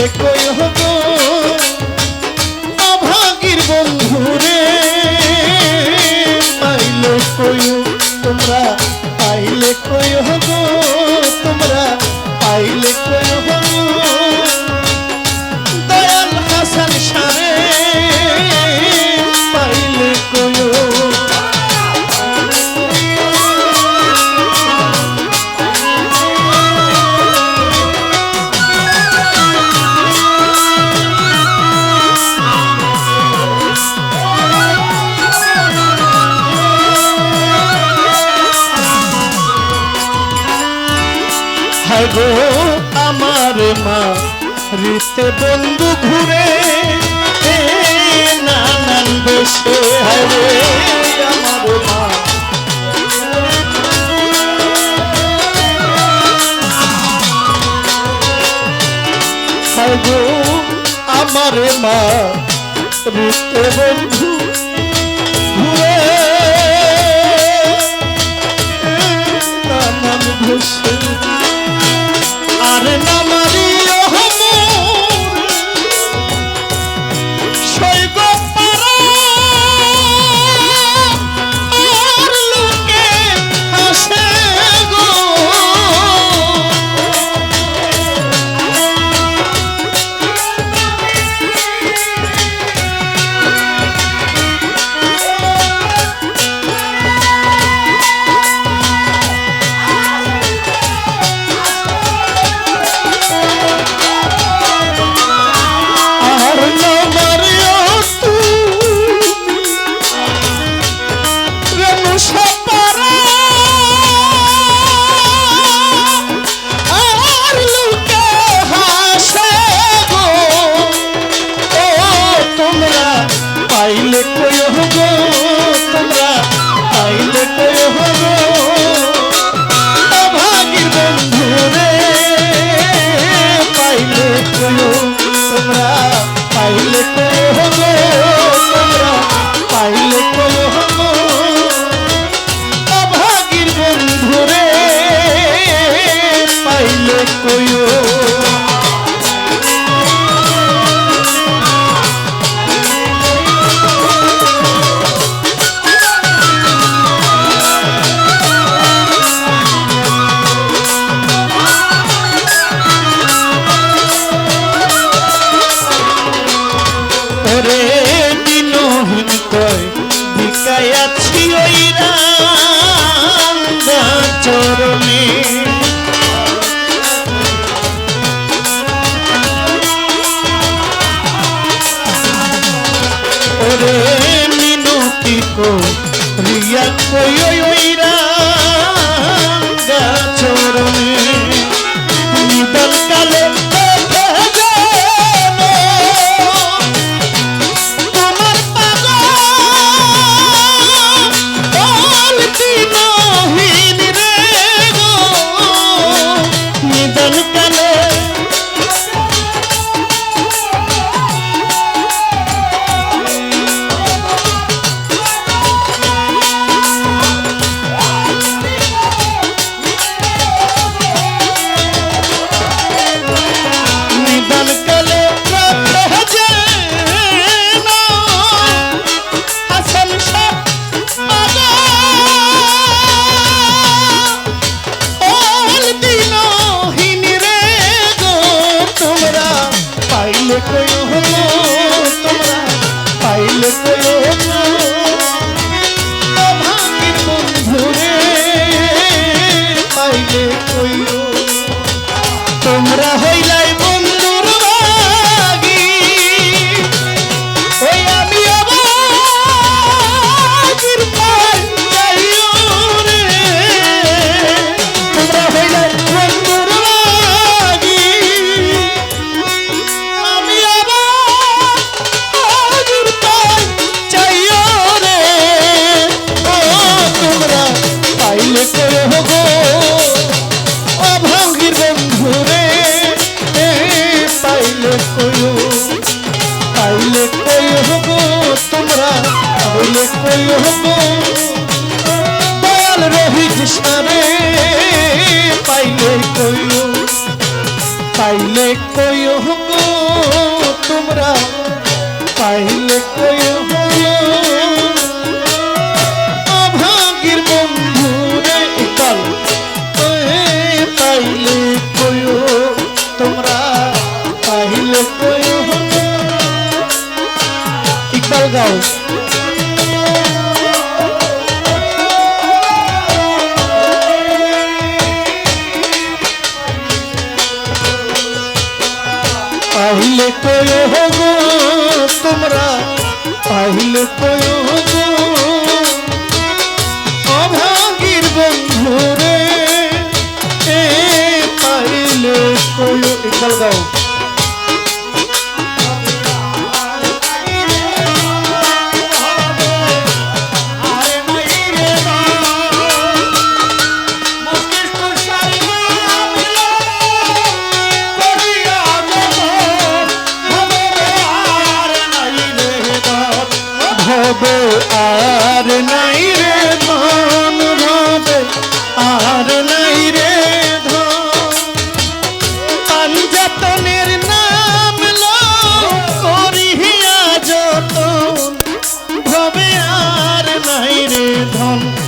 বললে কই হব অভাগীর বন্ধুরে পাইলে কই তোমরা পাইলে কই হব তোমরা পাইলে কই হব গো আমার মা। রিতে বন্ধু ঘুরে নানান দেশে হরে আমার মা। আমার মা। রিতে বন্ধু Yeah. চরণে। ওরে মিনতি কো রিয়া কই ওই কইল লিখতেই হবে। দয়াল রোহিত সারে, পাইলে কইও পাইলে কইও হব তোমরা পাইলে কইও অভাগীর বন্ধু রে কাল পাইলে কইও, তোমরা পাইলে কইও ইকবাল গাও। পাইলে কয় গো তোমরা পাইলে কয় গো অভাগীর ধন